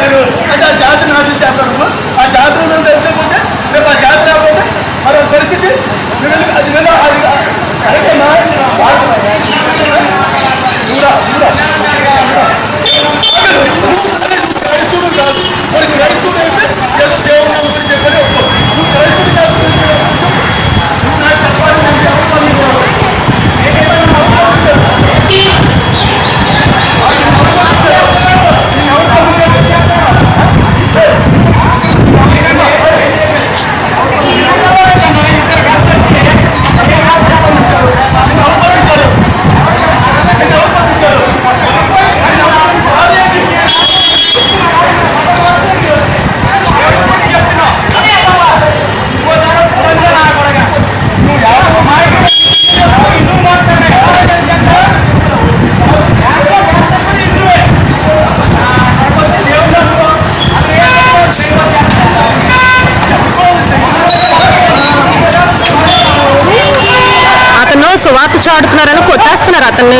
మీరు అంటే ఆ జాతిని నాశనం చేస్తారు ఆ జాతర మేము తెలిసిపోతే రేపు ఆ జాతి రాకపోతే మరో పరిస్థితి అది వెళ్ళి అయితే మా దూరా దూరా 真的。